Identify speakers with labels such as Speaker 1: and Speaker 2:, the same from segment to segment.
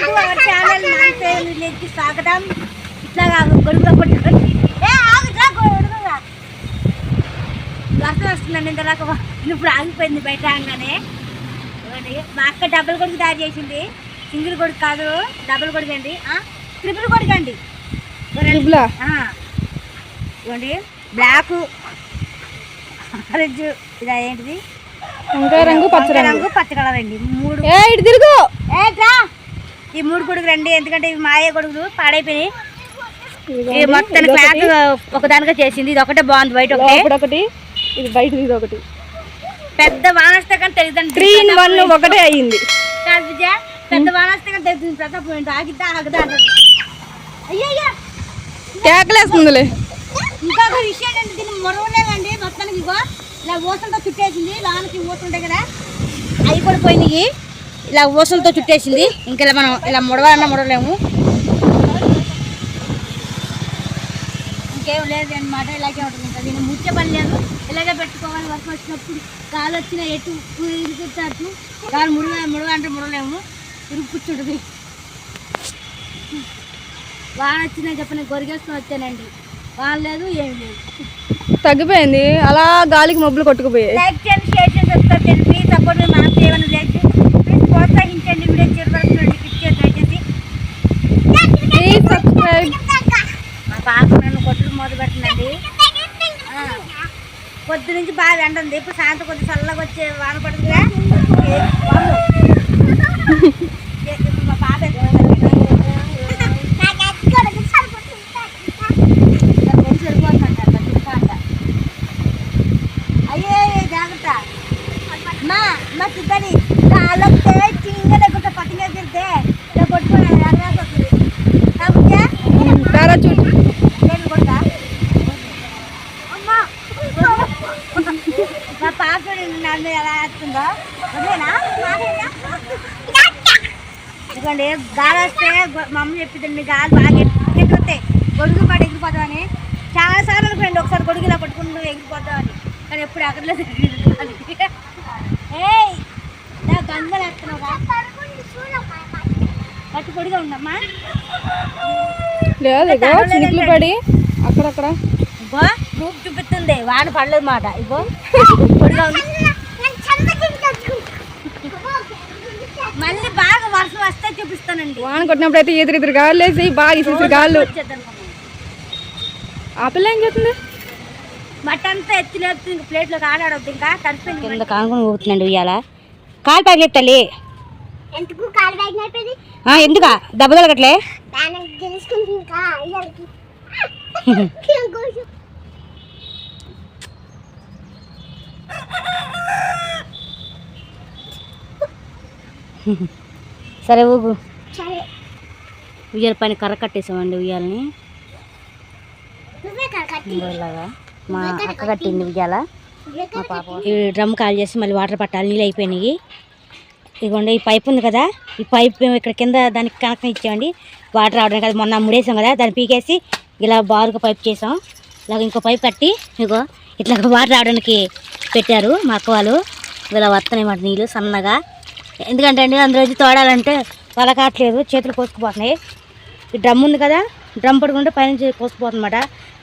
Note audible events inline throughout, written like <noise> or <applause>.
Speaker 1: To our channel విలేజ్కి స్వాగతం. ఇట్లా గొడుగులో పట్టుకొని ఏ ఆగురా గొడుగుగా. వర్షం వస్తుందండి ఇంతలాగా ఇప్పుడు ఆగిపోయింది బయట అనగానే మా అక్క డబుల్ కొడుకు తయారు చేసింది. సింగిల్ కొడుకు కాదు డబుల్ కొడుకు అండి. ట్రిపుల్ కొడుకు అండి. ఇవ్వండి బ్లాక్. ఆరెంజ్. ఇది ఏంటిది
Speaker 2: రంగు పచ్చ రంగు.
Speaker 1: పచ్చ కలర్ అండి. మూడు.
Speaker 2: ఏ ఇటు తిరుగు.
Speaker 1: ఏట్రా ఈ మూడు కొడుకులు రండి ఎందుకంటే ఇవి మాయే కొడుకులు పాడైపోయినాయి. ఈ మొత్తం క్లాత్ ఒకదానిగా చేసింది ఇది ఒకటే బాగుంది బయట ఒకటే.
Speaker 2: ఇది బయట ఇది ఒకటి.
Speaker 1: పెద్ద వానస్తే కానీ తెలియదండి
Speaker 2: త్రీ ఇన్ వన్ ఒకటే అయ్యింది
Speaker 1: కాదు విజయ పెద్ద వానస్తే కానీ తెలుస్తుంది ప్రతాప్ ఏంటి ఆగిద్దా ఆగదా. అయ్యయ్యో!
Speaker 2: కేకలేస్తుందిలే
Speaker 1: ఇంకొక విషయం ఏంటంటే దీన్ని మొరవలేదండి. మొత్తానికి ఇగో ఇలా ఊసలతో చుట్టేసింది. లోనకి ఊసుంటాయి కదా అవి కూడా పోయినాయి. ఇలా ఊసలతో చుట్టేసింది. ఇంకా ఇలా మనం ఇలా ముడవాలన్నా ముడవలేము. ఇంకేం లేదు అనమాట ఇలాగే ఉంటుంది. ఇంకా దీన్ని ముచ్చే పని లేదు. ఇలాగే పెట్టుకోవాలి వర్షం వచ్చినప్పుడు గాలి వచ్చిన ఎటు ఇరుగుతారు గాలి ముడవ ముడవ అంటే ముడవలేము. ఇరుగు కూర్చుంటుంది వాన వచ్చినా చెప్పని గొరిగేసుకొని వచ్చానండి. వాన లేదు ఏం లేదు.
Speaker 2: తగ్గిపోయింది. అలా గాలికి మబ్బులు కొట్టుకుపోయాయి.
Speaker 1: లైక్ చేయండి షేర్ సపోర్ట్ మనం ప్రోత్సహించండి వీడియో చివరి వరకు చూడండి క్లిక్ దయచేసి
Speaker 2: ప్లీజ్ సబ్స్క్రైబ్
Speaker 1: మా పాప నన్ను కొట్టుడు మొదలు పెట్టిందండి పొద్దు నుంచి బాగా ఎండ ఉంది ఇప్పుడు సాయంత్రం కొద్ది చల్లగా వచ్చే వాన పడుతుందిగా మా పాప సరిపోతుందంట అట్లా తిప్ప అంట అయ్యే జాగ్రత్త మా మా చిక్కని కాలొస్తే చింగ లేకుంటే పట్టిగా తిరితే ఇలా కొట్టుకుని ఎగరాల్సి వస్తుంది కాబట్టి
Speaker 2: పారాచూట్
Speaker 1: నేను కొడతా అమ్మా మా ఎలా వేస్తుందో వదిలేనా? ఎందుకంటే గాలి వస్తే మా అమ్మ చెప్పిందండి గాలి బాగా ఎగురుతాయి గొడుగు పాటు ఎగిరిపోతామని చాలా సార్లు అనుకోండి ఒకసారి గొడుగు ఇలా పట్టుకుంటూ ఎగిరిపోతామని కానీ ఎప్పుడు ఎక్కడలేదు ఏయ్ నా గంగలు పట్టు పొడిగా ఉండమ్మా
Speaker 2: లేదు ఇగో చినుకులు పడి అక్కడక్కడ.
Speaker 1: ఇగో రూప్ చూపిస్తుంది వాన పడలేదు మాట ఇగో పొడిగా ఉంది మళ్ళీ బాగా వర్షం వస్తే చూపిస్తానండి.
Speaker 2: వాన కొట్టినప్పుడు అయితే ఎదురు ఎదురు గాలు వేసి బాగా ఇసి గాళ్ళు. ఆ పిల్ల ఏం చేస్తుంది?
Speaker 1: అంతా ఎత్తులేదు ఇంక ప్లేట్లోకి ఆడాడొద్దు ఇంకా తడిపోయింది కింద కానుకొని ఊగుతుందండి ఉయ్యాల కాలు ప్యాకెట్ తల్లి
Speaker 3: ఎందుకు కాలు నడిపేది
Speaker 1: ఎందుకా? దెబ్బ
Speaker 3: ఇంకా అయ్యాలకి <laughs> <laughs>
Speaker 1: సరే ఊగు. ఉయ్యాల పైన కర్ర కట్టేసామండి ఉయ్యాలని. ఇలాగా. మా అక్క కట్టింది ఉయ్యాల. మా పాప. ఈ డ్రమ్ కాల్ చేసి మళ్ళీ వాటర్ పట్టాలి నీళ్ళు అయిపోయినాయి. ఇదిగోండి ఈ పైప్ ఉంది కదా ఈ పైప్ మేము ఇక్కడ కింద దానికి కనెక్షన్ ఇచ్చామండి. వాటర్ రావడానికి అది మొన్న ముడేసాం కదా దాన్ని పీకేసి ఇలా బారుగా పైప్ చేసాం. ఇలాగ ఇంకో పైప్ కట్టి ఇగో ఇట్లా వాటర్ రావడానికి పెట్టారు మా అక్క వాళ్ళు. ఇలా వస్తున్నాయి మాట నీళ్ళు సన్నగా. ఎందుకంటే అండి అందులో తోడాలంటే వల చేతులు కోసుకుపోతున్నాయి. ఈ డ్రమ్ ఉంది కదా డ్రమ్ పడుకుంటే పైనుంచి కోసుకుపోతుందన్నమాట.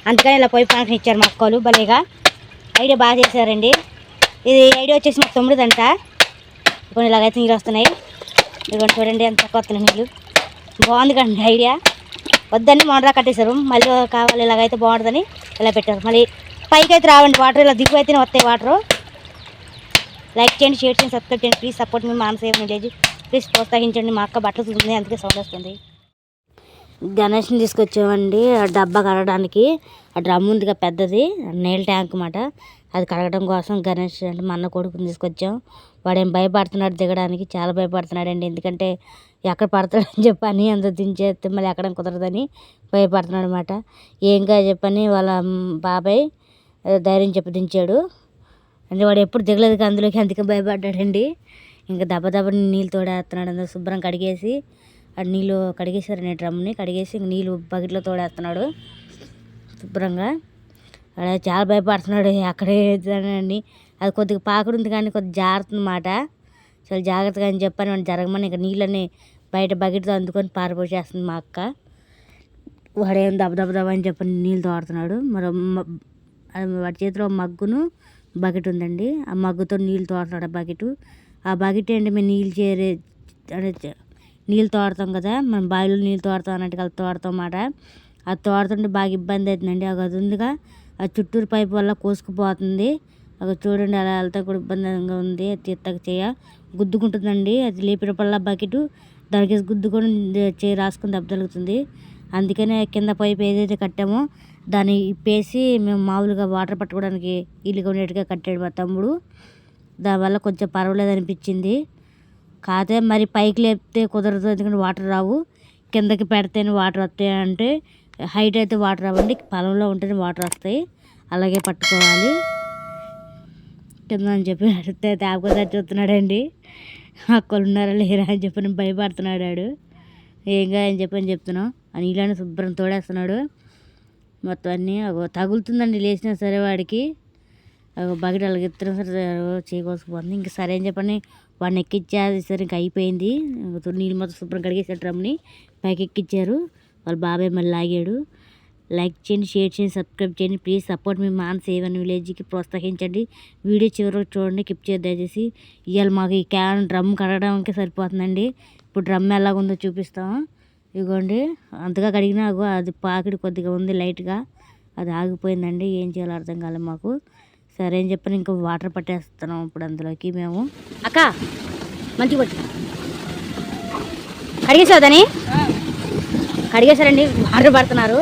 Speaker 1: అందుకని ఇలా పోయి ఫంక్షన్ ఇచ్చారు మా అక్కలు భలేగా. ఐడియా బాగా చేశారండి. ఇది ఐడియా వచ్చేసి మా తొమ్మిదంట ఇప్పుడు ఇలాగైతే నీళ్ళు వస్తున్నాయి. ఇదిగోండి చూడండి ఎంత కొత్త నీళ్ళు. బాగుంది కండి ఐడియా. వద్దని మోడరా కట్టేశారు. మళ్ళీ కావాలి ఇలాగైతే బాగుంటుందని ఇలా పెట్టారు. మళ్ళీ పైకి అయితే రావండి వాటర్ ఇలా దిగు అయితేనే వస్తాయి వాటరు. లైక్ చేయండి షేర్ చేయండి సబ్స్క్రైబ్ చేయండి ప్లీజ్ సపోర్ట్ మీ మానసేవ విలేజ్ ప్లీజ్ ప్రోత్సహించండి మా అక్క బట్టలు చూస్తుంది అందుకే సౌండ్ వస్తుంది. గణేష్ని తీసుకొచ్చామండి ఆ డబ్బా కడగడానికి. ఆ డ్రమ్ ఉందిగా పెద్దది నీళ్ళ ట్యాంక్ అన్నమాట. అది కడగడం కోసం గణేష్ అంటే మా అన్న కొడుకుని తీసుకొచ్చాం. వాడేం భయపడుతున్నాడు దిగడానికి చాలా భయపడుతున్నాడండి. ఎందుకంటే ఎక్కడ పడతాడని చెప్పని అంత దించేస్తే మళ్ళీ ఎక్కడ కుదరదని భయపడుతున్నాడు అనమాట ఏం కాదు చెప్పని వాళ్ళ బాబాయ్ ధైర్యం చెప్పి దించాడు. అంటే వాడు ఎప్పుడు దిగలేదు అందులోకి అందుకే భయపడ్డాడండి. ఇంకా దెబ్బ దెబ్బ నీళ్ళు తోడేస్తున్నాడు. అందులో శుభ్రం కడిగేసి ఆ నీళ్ళు కడిగేశారు నేను డ్రమ్ని కడిగేసి ఇంక నీళ్ళు బకెట్లో తోడేస్తున్నాడు శుభ్రంగా. అలా చాలా భయపడుతున్నాడు. అక్కడే అండి అది కొద్దిగా పాకుడు ఉంది కానీ కొద్దిగా జాగ్రత్త అన్నమాట. చాలా జాగ్రత్తగా అని చెప్పాను వాడిని జరగమని ఇంకా నీళ్ళని బయట బకెట్తో అందుకొని పారిపోసేస్తుంది మా అక్క. వాడేం దబ దబ దబ అని చెప్పి నీళ్ళు తోడుతున్నాడు. మరి మ- అది వాడి చేతిలో మగ్గును బకెట్ ఉందండి. ఆ మగ్గుతో నీళ్ళు తోడతాడు ఆ బకెట్. ఆ బకెట్ ఏంటి మేము నీళ్ళు చేరే నీళ్ళు తోడతాం కదా మనం బావిలో నీళ్ళు తోడతాం అన్నట్టు కలిసి తోడతాం అన్నమాట. అది తోడుతుంటే బాగా ఇబ్బంది అవుతుందండి. అది అది ఉందిగా ఆ చుట్టూరు పైపు వల్ల కోసుకుపోతుంది. అది చూడండి అలా వెళ్తే కూడా ఇబ్బందిగా ఉంది. అది చేయ. గుద్దుకుంటుందండి. అది లేపినప్పుడల్లా బకెట్ దానికి గుద్దుకొని చేయి రాసుకుని దెబ్బ తగులుతుంది. అందుకనే కింద పైపు ఏదైతే కట్టామో. దాన్ని ఇప్పేసి మేము మామూలుగా వాటర్ పట్టుకోవడానికి ఇల్లుగా ఉండేట్టుగా కట్టాడు మా తమ్ముడు. దానివల్ల కొంచెం పర్వాలేదు అనిపించింది. కాకపోతే మరి పైకి లేపితే కుదరదు ఎందుకంటే వాటర్ రావు. కిందకి పెడితేనే వాటర్ వస్తాయి అంటే హైట్ అయితే వాటర్ రావండి పొలంలో ఉంటేనే వాటర్ వస్తాయి. అలాగే పట్టుకోవాలి. కింద అని చెప్పి అడిగితే తాపకుండా చూస్తున్నాడండి. అక్కలు ఉన్నారా లేరా అని చెప్పి నేను భయపడుతున్నాడు వాడు చెప్పి అని చెప్పని చెప్తున్నాం. అని ఇలానే శుభ్రం తోడేస్తున్నాడు. మొత్తం అన్నీ తగులుతుందండి లేచినా సరే వాడికి. బకెట్ అలాగే ఎత్తున సరే చేయకోసుకుపోతుంది ఇంకా సరే అని చెప్పని వాడిని ఎక్కిచ్చారు సరే ఇంకా అయిపోయింది. నీళ్ళు మొత్తం శుభ్రం కడిగేసారు డ్రమ్ని పైకి ఎక్కిచ్చారు. వాళ్ళ బాబాయ్ మళ్ళీ లాగాడు. లైక్ చేయండి షేర్ చేయండి సబ్స్క్రైబ్ చేయండి. ప్లీజ్ సపోర్ట్ మీ మాన్ సేవ్ విలేజ్కి ప్రోత్సహించండి. వీడియో చివరికి చూడండి కిప్ చేయదు దయచేసి. ఇవాళ మాకు ఈ క్యాన్ డ్రమ్ కడగడానికి సరిపోతుందండి. ఇప్పుడు డ్రమ్ ఎలాగుందో చూపిస్తాం ఇదిగోండి అంతగా కడిగినా అది పాకిడి కొద్దిగా ఉంది లైట్గా. అది ఆగిపోయిందండి ఏం చేయాలో అర్థం కాలేదు మాకు. సరే అని చెప్పని ఇంకా వాటర్ పట్టేస్తున్నాం ఇప్పుడు అందులోకి మేము. అక్క మంచిగా పట్టు. కడిగేసావు దాని కడిగేశారండి వాటర్ పడుతున్నారు.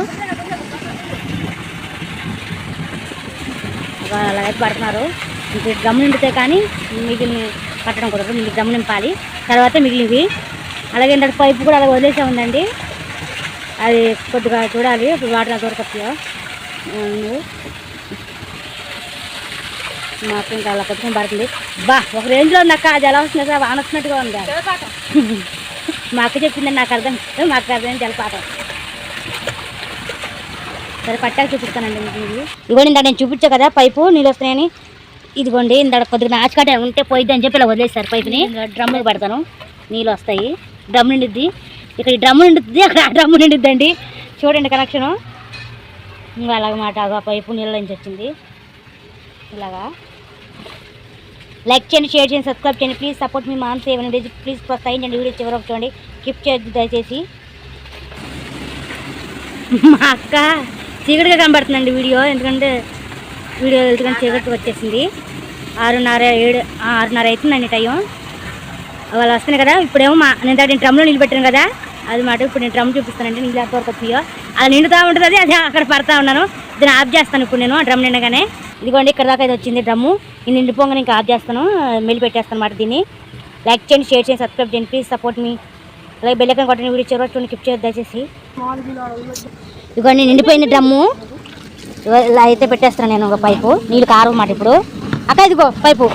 Speaker 1: ఒక పడుతున్నారు. మీకు డ్రమ్ నిండితే కానీ మిగిలిన పట్టడం కుదరదు మీకు గమనింపాలి నింపాలి తర్వాత మిగిలినవి అలాగే ఇంత పైపు కూడా అలా వదిలేసే ఉందండి. అది కొద్దిగా చూడాలి ఇప్పుడు వాటర్ దొరకట్లేదు. మాకు ఇంకా అలా కొట్టుకుని పడుతుంది. బా ఒక రేంజ్లో ఉంది అక్క అది ఎలా వస్తుంది సార్ వాన వస్తున్నట్టుగా ఉంది మా అక్క చెప్పిందండి నాకు అర్థం కాదు. మా అక్క అర్థం జలపాతం సరే పట్టాక చూపిస్తానండి మీకు ఇదిగోండి ఇందాక నేను చూపించా కదా పైపు నీళ్ళు వస్తున్నాయని. ఇదిగోండి ఇందాక కొద్దిగా నాచుకాట ఉంటే పోయిద్ది అని చెప్పి ఇలా వదిలేస్తారు పైపుని. డ్రమ్ముకి పెడతాను నీళ్ళు వస్తాయి. డ్రమ్ నిండిద్ది. ఇక్కడ ఈ డ్రమ్ము నిండుద్ది అక్కడ ఆ డ్రమ్ము నిండిద్దండి. చూడండి కనెక్షను. ఇంకా అలాగమాట ఆ పైపు నీళ్ళ నుంచి వచ్చింది. ఇలాగా. లైక్ చేయండి షేర్ చేయండి సబ్స్క్రైబ్ చేయండి. ప్లీజ్ సపోర్ట్ మీ మాన్ సేవ్ అనేది ప్లీజ్ ప్రోత్సహించండి. వీడియో చివరకు చూడండి. కిప్ చేయొద్దు దయచేసి. మా అక్క చీకటిగా కనబడుతుందండి వీడియో. ఎందుకంటే వీడియో ఎందుకంటే చీకటి వచ్చేసింది. ఆరున్నర ఏడు ఆరున్నర అవుతుందండి టైం. వాళ్ళు వస్తున్నాయి కదా ఇప్పుడేమో మా నేను దాన్ని డ్రమ్లో నిలబెట్టాను కదా అది మాట ఇప్పుడు నేను డ్రమ్ చూపిస్తానంటే నీళ్ళు ఎంతవరకు వస్తాయో అది నిండుతూ ఉంటుంది అది అది అక్కడ పడతా ఉన్నాను. దీన్ని ఆఫ్ చేస్తాను ఇప్పుడు నేను డ్రమ్ నిండగానే. ఇదిగోండి ఇక్కడ దాకా ఇది వచ్చింది డ్రమ్ము. ఇది నిండిపోగానే ఇంకా ఆఫ్ చేస్తాను మెల్లి పెట్టేస్తాను అనమాట దీన్ని. లైక్ చేయండి షేర్ చేయండి సబ్స్క్రైబ్ చేయండి ప్లీజ్ సపోర్ట్ మీ అలాగే బెల్లకన్ కొట్టని వీడియో చెరువు చూడండి కిప్ చేయొద్దు దయచేసి. ఇదిగోండి నిండిపోయింది డ్రమ్ము. ఇలా అయితే పెట్టేస్తాను నేను ఒక పైపు నీళ్ళు కారు మాట ఇప్పుడు. అక్క ఇదిగో పైపు.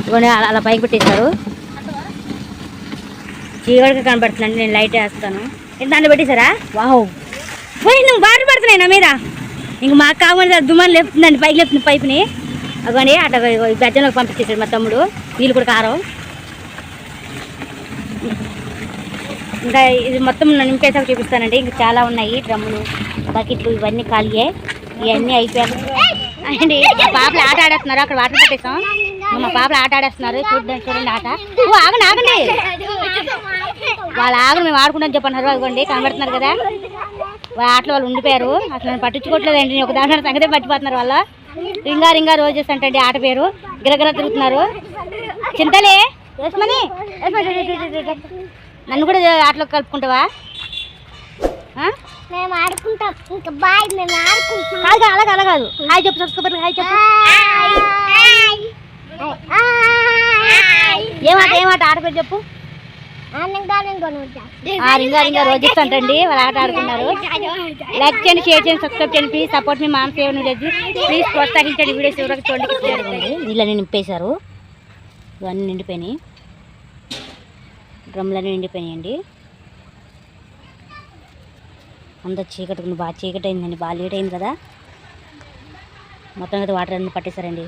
Speaker 1: ఇదిగోండి అలా అలా పైకి పెట్టేశారు. చీకటిగా కనబడుతుందండి నేను లైట్ వేస్తాను. దాంట్లో పెట్టేశారా? వావ్. పోయి నువ్వు వాటర్ పడుతున్నాయి నా మీద. ఇంక మాకు కావాలి దుమాలు లేపుతుందండి పైకి లేపుతుంది పైపుని. అవ్వండి అట్లా గజ్జంలోకి పంపించేసాడు మా తమ్ముడు. వీళ్ళు కూడా కారం. ఇంకా ఇది మొత్తం నింపేసాక చూపిస్తానండి. ఇంకా చాలా ఉన్నాయి డ్రమ్ములు బకెట్లు ఇవన్నీ ఖాళీయే. ఇవన్నీ అయిపోయాక పాపలు ఆట ఆడేస్తున్నారు అక్కడ వాటర్ పెట్టేసాం మా పాపలు ఆట ఆడేస్తున్నారు. చూడండి చూడండి ఆట. ఓ ఆగండి ఆగండి. వాళ్ళు ఆగరు మేము ఆడుకుంటాం చెప్పన్నారు. అదిగోండి కనబడుతున్నారు కదా. వాళ్ళ ఆటలో వాళ్ళు ఉండిపోయారు. అసలు నన్ను పట్టించుకోవట్లేదండి నేను ఒక దాని సంగతే పట్టిపోతున్నారు వాళ్ళ. రింగా రింగా రోజెస్ అంటే ఆట పేరు. గిరగిర తిరుగుతున్నారు. చింతలే వేసుమని నన్ను కూడా ఆటలో కలుపుకుంటావా?
Speaker 3: మేము ఆడుకుంటాం. ఇంకా బాయ్ మేము ఆడుకుంటాం.
Speaker 1: అలాగే అలా కాదు హాయ్ చెప్పు సబ్స్క్రైబర్ హాయ్ చెప్పు. ఏమాట ఏమాట పేరు చెప్పు. అంటండి. వాళ్ళు ఆట ఆడుకున్నారు. లైక్ చేయండి షేర్ చేయండి సబ్స్క్రైబ్ చేయండి ప్లీజ్ సపోర్ట్ మీ మాన్ సేవ్ విలేజ్ ప్లీజ్ ప్రోత్సహించండి వీడియోస్ ఎవరికి చూడండి నీళ్ళని నింపేశారు. ఇవన్నీ నిండిపోయినాయి. డ్రమ్లన్నీ నిండిపోయినాయండి. అంత చీకటి బాగా చీకటి అయిందండి. బాగా లేట్ అయింది కదా. మొత్తం అయితే వాటర్ అన్ని పట్టేశారండి.